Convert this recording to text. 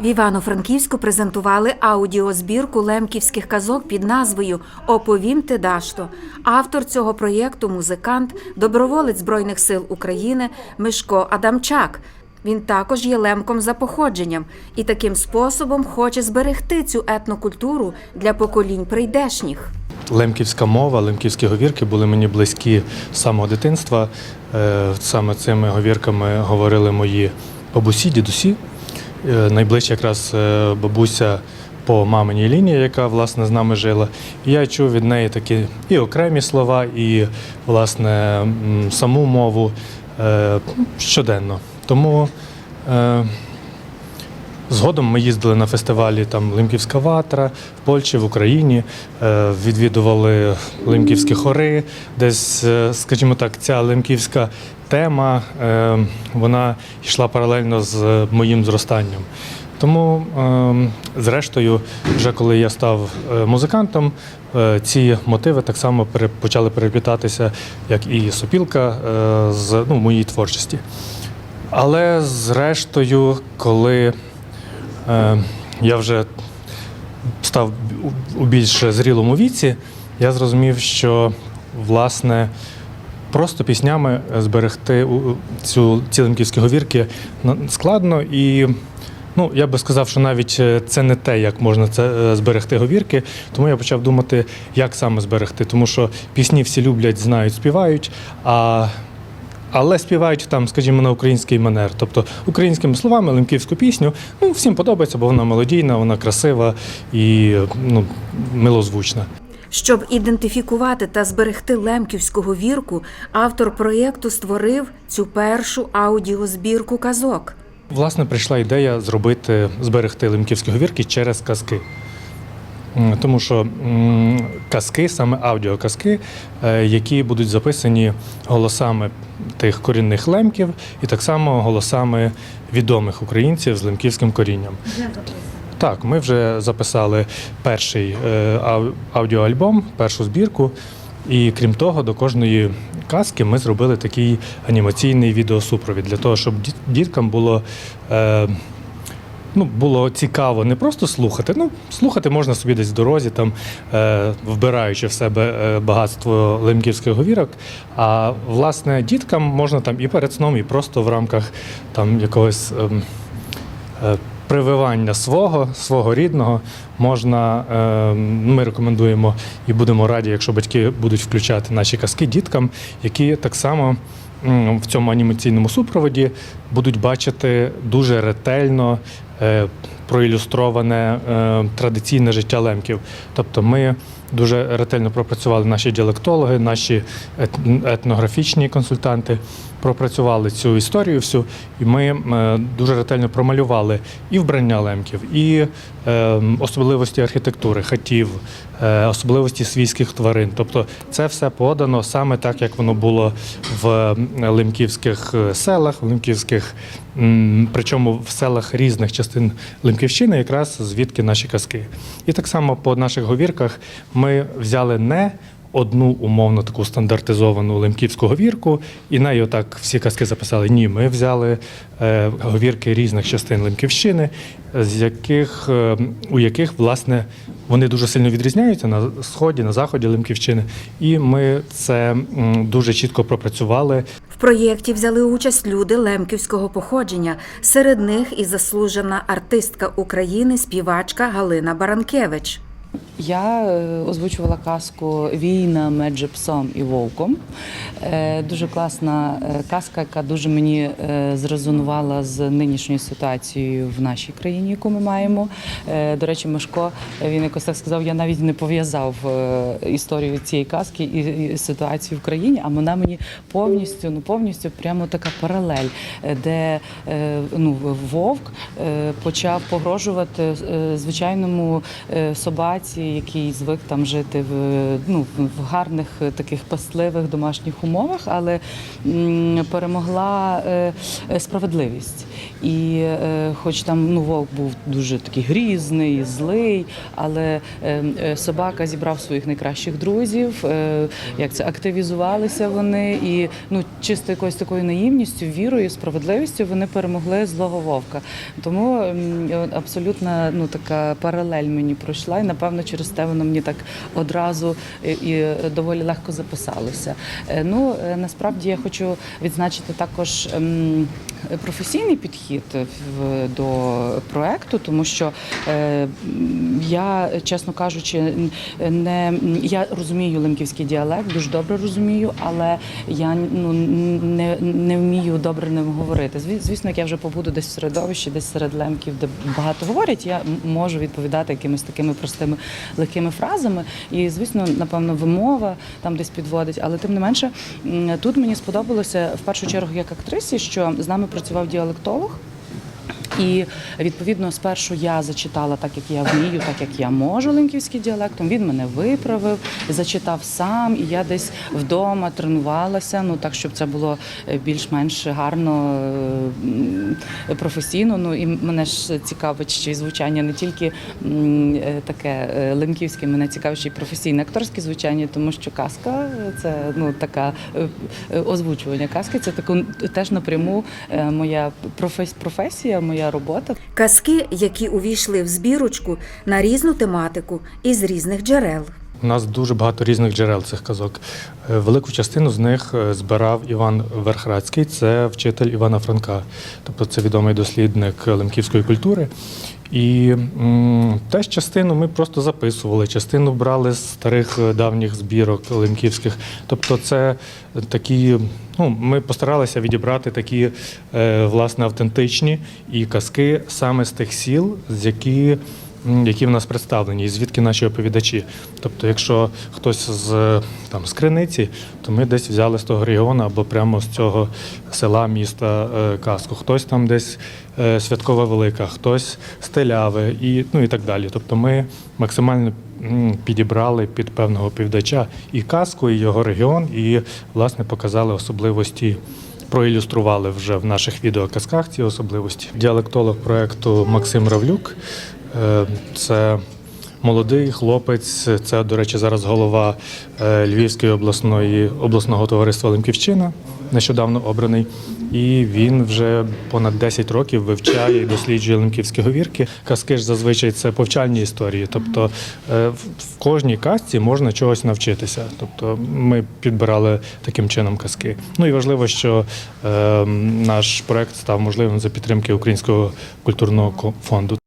В Івано-Франківську презентували аудіозбірку лемківських казок під назвою Оповім ти дашто. Автор цього проєкту музикант, доброволець Збройних сил України Мишко Адамчак. Він також є лемком за походженням і таким способом хоче зберегти цю етнокультуру для поколінь прийдешніх. Лемківська мова, лемківські говірки були мені близькі з самого дитинства. Е, Саме цими говірками говорили мої бабусі, дідусі. Е, Найближче якраз е, бабуся по маминій лінії, яка власне з нами жила. І я чув від неї такі і окремі слова, і власне саму мову е, щоденно. Тому Згодом ми їздили на фестивалі там Лимківська ватра в Польщі, в Україні, е, відвідували лимківські хори. Десь, е, скажімо так, ця лимківська тема е, вона йшла паралельно з моїм зростанням. Тому, зрештою, вже коли я став музикантом, ці мотиви так само почали переплітатися, як і сопілка з ну, моїй творчості. Але зрештою, коли я вже став у- більш зрілому віці, я зрозумів, що власне просто піснями зберегти цю ціленківські говірки складно і. Ну, я би сказав, що навіть е, це не те, як можна це е, зберегти говірки. Тому я почав думати, як саме зберегти. Тому що пісні всі люблять, знають, співають. А але співають там, скажімо, на український манер, тобто українськими словами лемківську пісню. Ну, всім подобається, бо вона мелодійна, вона красива і ну, милозвучна. Щоб ідентифікувати та зберегти лемківську говірку, автор проєкту створив цю першу аудіозбірку казок. Власне, прийшла ідея зробити, зберегти лемківські говірки через казки. Тому що казки, саме аудіоказки, е, які будуть записані голосами тих корінних лемків і так само голосами відомих українців з лемківським корінням. Так, ми вже записали перший е, ау- аудіоальбом, першу збірку. І крім того, до кожної казки ми зробили такий анімаційний відеосупровід для того, щоб діт- діткам було. Е, Ну, було цікаво не просто слухати. Ну, слухати можна собі десь в дорозі, там, е, вбираючи в себе е, багатство лемківських говірок. А власне діткам можна там і перед сном, і просто в рамках там якогось. ем, е, Прививання свого, свого рідного можна, е, ми рекомендуємо і будемо раді, якщо батьки будуть включати наші казки діткам, які так само в цьому анімаційному супроводі будуть бачити дуже ретельно е, проілюстроване е, традиційне життя лемків. Тобто ми дуже ретельно пропрацювали наші діалектологи, наші етнографічні консультанти, пропрацювали цю історію всю, і ми е, дуже ретельно промалювали і вбрання лемків, і е, особливості архітектури, хатів, е, особливості свійських тварин. Тобто це все подано саме так, як воно було в лемківських е, селах, в лемківських, причому в селах різних частин Лемківщини, якраз звідки наші казки. І так само по наших говірках ми взяли не одну умовно таку стандартизовану лемківську говірку, і нею так всі казки записали. Ні, ми взяли е, говірки різних частин Лемківщини, з яких, е, у яких власне вони дуже сильно відрізняються на сході, на заході Лемківщини. І ми це дуже чітко пропрацювали. В проєкті взяли участь люди лемківського походження. Серед них і заслужена артистка України, співачка Галина Баранкевич. Я е, озвучувала казку Війна між псом і вовком. Е, Дуже класна е, казка, яка дуже мені зрезонувала з нинішньою ситуацією в нашій країні, яку ми маємо. До речі, Мишко він якось так сказав: я навіть не пов'язав історію цієї казки і ситуацію в країні, а вона мені повністю, ну повністю прямо така паралель, де ну, вовк почав погрожувати звичайному собаці, який звик там жити в, ну, в гарних е, таких пасливих домашніх умовах, але перемогла е, е, справедливість. І хоч там ну, вовк був дуже такий грізний, злий, але е, е, собака зібрав своїх найкращих друзів, як це активізувалися вони, і ну чисто якоюсь такою наївністю, вірою, справедливістю вони перемогли злого вовка. Тому е, абсолютно ну така паралель мені пройшла, і напевно через те воно мені так одразу і, і доволі легко записалося. Е, Ну е, насправді я хочу відзначити також. Професійний підхід до проекту, тому що е, я, чесно кажучи, не я розумію лемківський діалект, дуже добре розумію, але я ну не, не вмію добре ним говорити. Зві- Звісно, як я вже побуду десь в середовищі, десь серед лемків, де багато говорять, я можу відповідати якимись такими простими легкими фразами. І звісно, напевно, вимова там десь підводить. Але тим не менше, тут мені сподобалося в першу чергу як актрисі, що з нами працював діалектолог. І відповідно спершу я зачитала так, як я вмію, так як я можу линківським діалектом. Він мене виправив, зачитав сам, і я десь вдома тренувалася. Ну так, щоб це було е, більш-менш гарно е, професійно. Ну і мене ж цікавить й звучання не тільки е, таке линківське, мене цікавить ще й професійне акторське звучання, тому що казка це ну така озвучування казки. Це таку теж напряму моя професія, моя робота. Казки, які увійшли в збірочку на різну тематику із різних джерел. У нас дуже багато різних джерел цих казок. Е, Велику частину з них е, збирав Іван Верхрадський, це вчитель Івана Франка, тобто це відомий дослідник лемківської культури. І м, теж частину ми просто записували, частину брали з старих е, давніх збірок лемківських. Тобто, це такі, ну, ми постаралися відібрати такі е, власне автентичні і казки саме з тих сіл, з які які в нас представлені, і звідки наші оповідачі. Тобто, якщо хтось з там з криниці, то ми десь взяли з того регіону або прямо з цього села, міста е, казку. Хтось там десь е, святкова велика, хтось з Теляви і ну і так далі. Тобто, ми максимально підібрали під певного оповідача і казку, і його регіон, і власне показали особливості проілюстрували вже в наших відеоказках ці особливості. Діалектолог проекту Максим Равлюк. Е, Це молодий хлопець. Це, до речі, зараз голова е, Львівської обласної обласного товариства Лемківщина, нещодавно обраний. І він вже понад 10 років вивчає і досліджує лемківські говірки. Казки ж зазвичай це повчальні історії. Тобто е, в кожній казці можна чогось навчитися. Тобто ми підбирали таким чином казки. Ну і важливо, що е, наш проект став можливим за підтримки Українського культурного фонду.